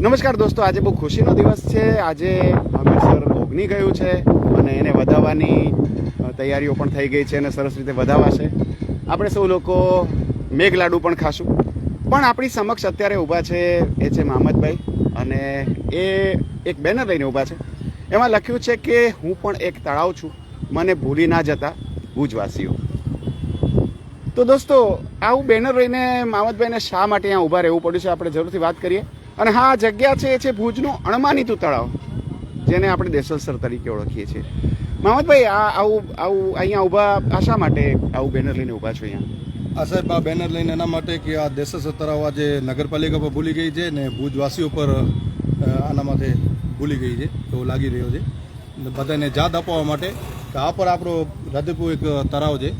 નમસ્કાર દોસ્તો, આજે બહુ ખુશીનો દિવસ છે. આજે હમીરસર ઓગની ગયું છે અને એને વધાવવાની તૈયારીઓ પણ થઈ ગઈ છે અને સરસ રીતે વધાવાશે. આપણે સૌ લોકો મેઘલાડુ પણ ખાશું. પણ આપણી સમક્ષ અત્યારે ઊભા છે એ છે મહમદભાઈ અને એ એક બેનર લઈને ઊભા છે. એમાં લખ્યું છે કે, હું પણ એક તળાવ છું. મને ભૂલી ના જતા ભુજવાસીઓ. તો દોસ્તો, આવું બેનર લઈને મામદભાઈને શા માટે અહીંયા ઊભા રહેવું પડ્યું છે? આપણે જરૂરથી વાત કરીએ. અને હા આ જગ્યા છે એ છે ભુજનું અણમાનીતું તળાવ જેને આપણે દેસલસર તરીકે ઓળખીએ છીએ. મહમદભાઈ આ આવું આવું અહીંયા ઊભા આ શા માટે આવું બેનર લઈને ઊભા છો અહીંયા? આ સાહેબ આ બેનર લઈને એના માટે કે આ દેસલસર તળાવ આજે નગરપાલિકા પર ભૂલી ગઈ છે ને ભુજવાસીઓ પર આના માટે ભૂલી ગઈ છે એવું લાગી રહ્યો છે. બધાને યાદ અપાવવા માટે કે આ પર આપણો રાધેપુર એક તળાવ છે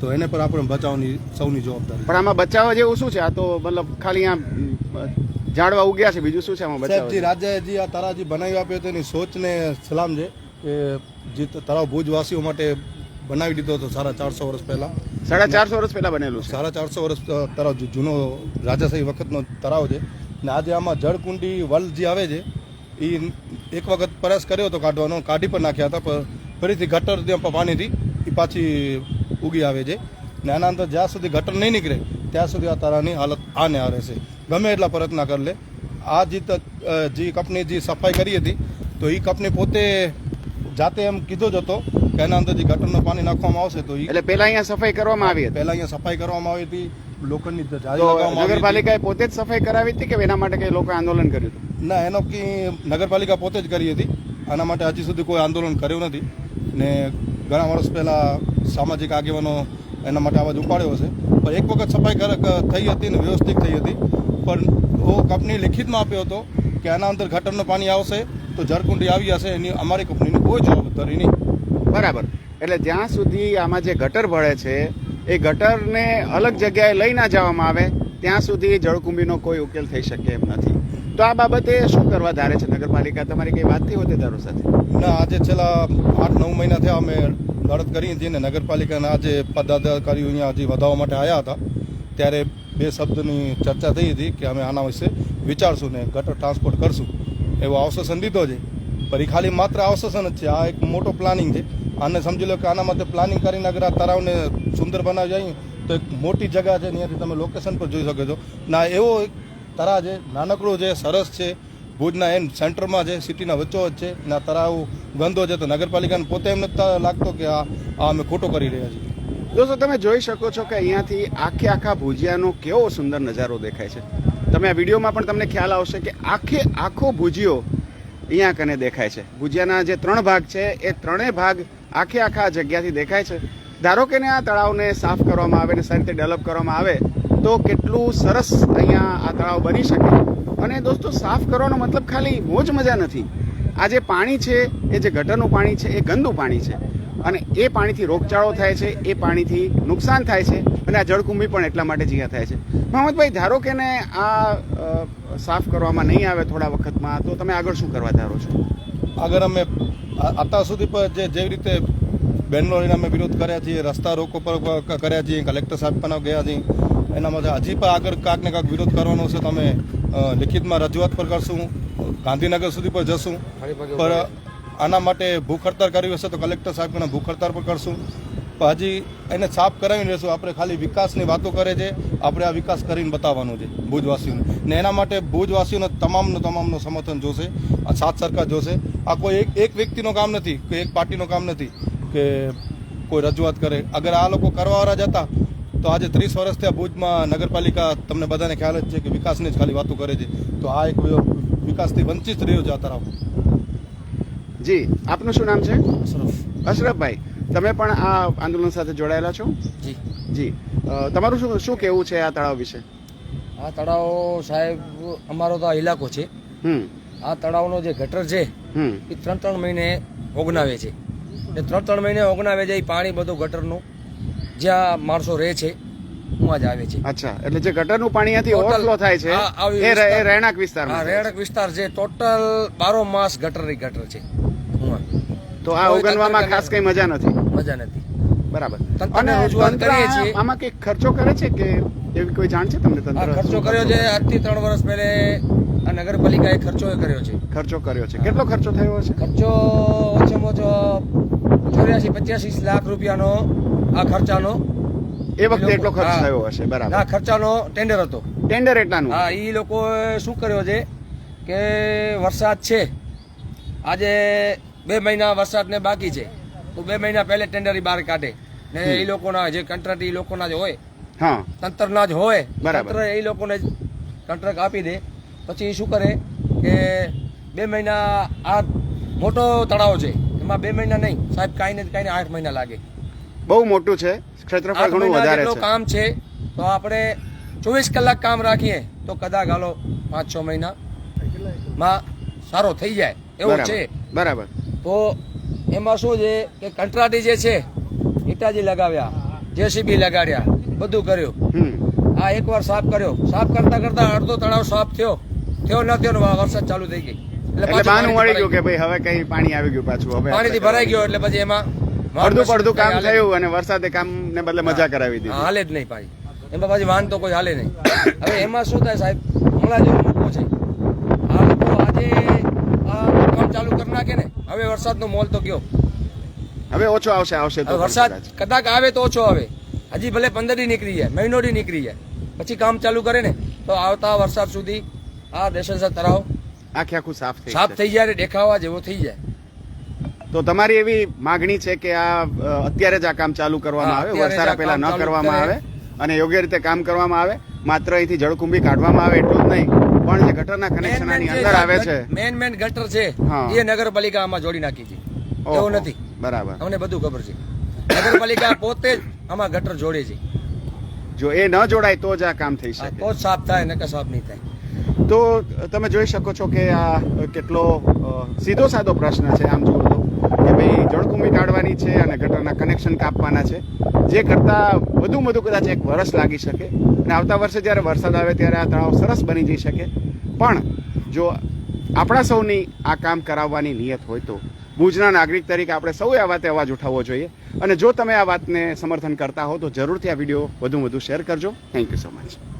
તો એને પર આપણે બચાવની સૌની જવાબદારી પણ આમાં બચાવવા જેવું શું છે? આ તો મતલબ ખાલી અહીંયા ઝાડવા ઉગ્યા છે. બીજું શું છે આમાં સાહેબજી રાજાજી આ તારાજી બનાવી આપ્યો હતો એની સોચને સલામ છે કે જે તળાવ ભુજવાસીઓ માટે બનાવી દીધો હતો સાડા ચારસો વર્ષ પહેલાં. સાડા ચારસો વર્ષ પહેલા બનેલું સાડા ચારસો વર્ષ તરાવ જૂનો રાજાશાહી વખતનો તરાવ છે. ને આજે આમાં જળકુંડી વલ જે આવે છે એ એક વખત પ્રયાસ કર્યો હતો કાઢવાનો કાઢી પણ નાખ્યા હતા પણ ફરીથી ગટર ત્યાં પાણીથી એ પાછી ઉગી આવે છે. ને આના અંદર જ્યાં સુધી ગટર નહીં નીકળે ત્યાં સુધી આ તારાની હાલત આને આ રહેશે ગમે એટલા પ્રયત્ન કરી લે. આ જે જે કંપની જે સફાઈ કરી હતી તો એ કંપની પોતે જાતે એમ કીધો જ હતો કે એના અંદર જે ગટરનું પાણી નાખવામાં આવશે તો એટલે પેલા અહીંયા સફાઈ કરવામાં આવી હતી? પહેલા અહીંયા સફાઈ કરવામાં આવી હતી લોખંડની જાળી. નગરપાલિકાએ પોતે જ સફાઈ કરાવી હતી કે એના માટે કઈ લોકો આંદોલન કર્યું હતું? ના એનો કે નગરપાલિકા પોતે જ કરી હતી. આના માટે હજી સુધી કોઈ આંદોલન કર્યું નથી. ને ઘણા વર્ષ પહેલા સામાજિક આગેવાનો એના માટે અવાજ ઉપાડ્યો છે પણ એક વખત સફાઈ થઈ હતી ને વ્યવસ્થિત થઈ હતી. પણ ઓ કંપની લિખિતમાં આપ્યો હતો કે આના અંદર ગટરનું પાણી આવશે તો જળકુંડી આવી હશે એની અમારી કંપનીની કોઈ જવાબદારી નહીં. બરાબર. એટલે જ્યાં સુધી આમાં જે ગટર ભળે છે એ ગટરને અલગ જગ્યાએ લઈ ના જવામાં આવે ત્યાં સુધી જળકુંભીનો કોઈ ઉકેલ થઈ શકે એમ નથી. તો આ બાબતે શું કરવા ધારે છે નગરપાલિકા? તમારી કઈ વાત થઈ હોદ્દેદારો સાથે. ના આજે છેલ્લા આઠ નવ મહિના થયા અમે લડત કરી હતી ને નગરપાલિકાના આજે પદાધિકારીઓ અહીંયા હજી વધાવવા માટે આવ્યા હતા. ત્યારે બે શબ્દની ચર્ચા થઈ હતી કે અમે આના વિશે વિચારશું ને ગટર ટ્રાન્સપોર્ટ કરશું. એવો આશ્વાસન દીધો છે. પણ એ ખાલી માત્ર આશ્વાસન જ છે. આ એક મોટો પ્લાનિંગ છે. આને સમજી લો કે આના માટે પ્લાનિંગ કરીને અગર આ તળાવને સુંદર બનાવી જાય તો એક મોટી જગ્યા છે. ત્યાંથી તમે લોકેશન પર જોઈ શકો છો. ના એવો એક તળાવ છે. નાનકડો છે, સરસ છે. ભુજના એમ સેન્ટરમાં છે. સિટીના વચ્ચો જ છે. ને આ તળાવ ગંદો છે. તો નગરપાલિકાને પોતે એમ નથી લાગતો કે આ અમે ખોટો કરી રહ્યા છીએ. દોસ્તો, તમે જોઈ શકો છો કે અહીંયાથી આખે આખા ભુજિયાનો કેવો સુંદર નજારો દેખાય છે. તમે આ વિડીયોમાં પણ તમને ખ્યાલ આવશે કે આખે આખો ભુજિયો અહીંયા કને દેખાય છે. ભુજિયાના જે ત્રણ ભાગ છે, એ ત્રણેય ભાગ આખે આખા જગ્યાથી દેખાય છે. ધારો કે આ તળાવને સાફ કરવામાં આવે ને સારી રીતે ડેવલપ કરવામાં આવે, તો કેટલું સરસ અહીંયા આ તળાવ બની શકે. અને દોસ્તો, સાફ કરવાનો મતલબ ખાલી મોજ મજા નથી. આ જે પાણી છે, એ જે ગટરનું પાણી છે, એ ગંદુ પાણી છે. અને એ પાણીથી રોગચાળો થાય છે એ પાણીથી નુકસાન થાય છે અને આ જળકુંભી પણ એટલા માટે જીયા થાય છે. મહમદભાઈ ધારો કે ને આ સાફ કરવામાં નહીં આવે થોડા વખતમાં તો તમે આગળ શું કરવા ધારો છો? આગળ અમે અત્યાર સુધી પર જે જેવી રીતે બેંગ્લોરીના અમે વિરોધ કર્યા છીએ રસ્તા રોકો પર કર્યા છીએ કલેક્ટર સાહેબ પણ ગયા છીએ એના માટે હજી પણ આગળ કાંક ને કાંક વિરોધ કરવાનો છે તો અમે લિખિતમાં રજૂઆત પર કરશું ગાંધીનગર સુધી પણ જશું પર આના માટે ભૂખ હડતાળ કરવી હશે તો કલેક્ટર સાહેબને ભૂખ હડતાળ પણ કરશું. હજી એને સાફ કરાવીને રહેશું. આપણે ખાલી વિકાસની વાતો કરે છે. આપણે આ વિકાસ કરીને બતાવવાનું છે ભુજવાસીઓને. ને એના માટે ભુજવાસીઓને તમામનું તમામનું સમર્થન જોશે. આ સાથ સરકાર જોશે. આ કોઈ એક એક વ્યક્તિનું કામ નથી કે એક પાર્ટીનું કામ નથી કે કોઈ રજૂઆત કરે. અગર આ લોકો કરવાવાળા જ હતા, તો આજે ત્રીસ વર્ષથી આ ભુજમાં નગરપાલિકા તમને બધાને ખ્યાલ જ છે કે વિકાસની જ ખાલી વાતો કરે છે. તો આ એક વિકાસથી વંચિત રહ્યો છે આ તરફ. જી આપનું શું નામ છે? અશરફ. અશરફભાઈ તમે પણ આ આંદોલન સાથે જોડાયેલા છો? જી. જી. તમારું શું શું કહેવું છે આ તળાવ વિશે? આ તળાવ સાહેબ અમારો તો આ ઇલાકો છે. હમ. આ તળાવનો જે ગટર છે હમ. એ ત્રણ ત્રણ મહિને ઓગનાવે છે. એ ત્રણ ત્રણ મહિને ઓગનાવે છે એ પાણી બધું ગટરનું. જ્યાં માણસો રહે છે હું જ આવે છે. અચ્છા એટલે જે ગટરનું પાણી અહીંથી ઓવરફ્લો થાય છે એ રહેણાંક વિસ્તાર- રહેણાંક. વિસ્તાર છે. ટોટલ બારો માસ ગટરની ગટર છે. તો આ કોઈ ખાસ કઈ મજા નથી? મજા નથી. બરાબર. અને કરીએ છીએ. આમાં કઈ ખર્ચો કરે છે કે એવી કોઈ જાણ છે તમને આ તંત્ર ખર્ચો કર્યો છે આજથી ત્રણ વર્ષ પહેલે આ નગરપાલિકાએ ખર્ચો કર્યો છે. ખર્ચો કર્યો છે. કેટલો ખર્ચો થયો છે ખર્ચો ઓછામાં ઓછો ચોર્યાસી પચ્યાસી લાખ રૂપિયાનો આ ખર્ચાનો. એ વખતે એટલો ખર્ચ થયો હશે બરાબર. ના ખર્ચાનો ટેન્ડર હતો. ટેન્ડર એટલાનું? હા એ લોકોએ શું કર્યો છે કે વરસાદ છે. આજે બે મહિના વરસાદને બાકી છે. તો બે મહિના પહેલે ટેન્ડર બહાર કાઢે. ને એ લોકોના જે કોન્ટ્રાક્ટ એ લોકોના જ હોય. હા. તંત્રના જ હોય. તંત્ર એ લોકોને કોન્ટ્રાક્ટ આપી દે. પછી શું કરે કે બે મહિના આ મોટો તળાવ છે. એમાં બે મહિના નહીં. સાહેબ કાંઈ ને કાંઈ ને આઠ મહિના લાગે. બહુ મોટું છે. ક્ષેત્રફળ ઘણું વધારે છે. કામ છે તો આપણે ચોવીસ કલાક કામ રાખીએ તો કદાચ હાલો પાંચ છ મહિના માં સારો થઈ જાય. એવું છે. બરાબર. તો એમાં શું છે કે કંટ્રાટી જે છે ઈટાજી લગાવ્યા જેસીબી લગાડ્યા બધું કર્યું. આ એકવાર સાફ કર્યો. સાફ કરતા કરતા અડધો તળાવ સાફ થયો. થયો ન થયો ને વરસાદ ચાલુ થઈ ગઈ. એટલે બાનું પાણીથી ગયું કે ભાઈ હવે કઈ પાણી આવી ગયું પાછું હવે પાણીથી ભરાઈ ગયો એટલે પછી એમાં અડધું પડધું કામ થયું અને વરસાદે કામ ને બદલે મજા કરાવી દીધી. હાલે જ નહીં પાણી એમાં પછી વાન તો કોઈ હાલે નહીં. હવે એમાં શું થાય સાહેબ? હમણાં જેવું છે આ લોકો આજે આ કામ ચાલુ કરી નાખે ને હવે વરસાદનો મોલ તો ગયો. હવે ઓછો આવશે આવશે તો વરસાદ કદાચ. આવે તો ઓછો આવે. હજી ભલે પંદર દી નીકળી જાય મહિનો દી નીકળી જાય. પછી કામ ચાલુ કરે ને તો આવતા વરસાદ સુધી આ દેશનસર તળાવ આખે આખું સાફ થઈ સાફ થઈ જાય દેખાવા જેવો થઈ જાય. તો તમારી એવી માગણી છે કે આ અત્યારે જ આ કામ ચાલુ કરવામાં આવે? વરસાદ પહેલા ન કરવામાં આવે અને યોગ્ય રીતે કામ કરવામાં આવે? માત્ર અહીંથી જળકુંભી કાઢવામાં આવે એટલું જ નહીં? પણ જે ગટરના કનેક્શન આની અંદર આવે છે. મેન મેન ગટર છે એ નગરપાલિકા આમાં જોડી નાખી છે. એવું નથી. બરાબર. અમને બધું ખબર છે. નગરપાલિકા પોતે જ આમાં ગટર જોડે છે. જો એ ન જોડાય તો જ આ કામ થઈ શકે. તો સાફ થાય નકર સાફ નહીં થાય. તો તમે જોઈ શકો છો કે આ કેટલો સીધો સાદો પ્રશ્ન છે. આમ જુઓ તો કે ભાઈ જળકુંભી કાઢવાની છે અને ગટરના કનેક્શન કાપવાના છે. જે કરતાં વધુ વધુ કદાચ એક વર્ષ લાગી શકે. અને આવતા વર્ષે જ્યારે વરસાદ આવે ત્યારે આ તળાવ સરસ બની જઈ શકે. પણ જો આપણા સૌની આ કામ કરાવવાની નિયત હોય તો ભુજના નાગરિક તરીકે આપણે સૌએ આ વાતે અવાજ ઉઠાવવો જોઈએ. અને જો તમે આ વાતને સમર્થન કરતા હો તો જરૂરથી આ વીડિયો વધુ વધુ શેર કરજો. Thank you so much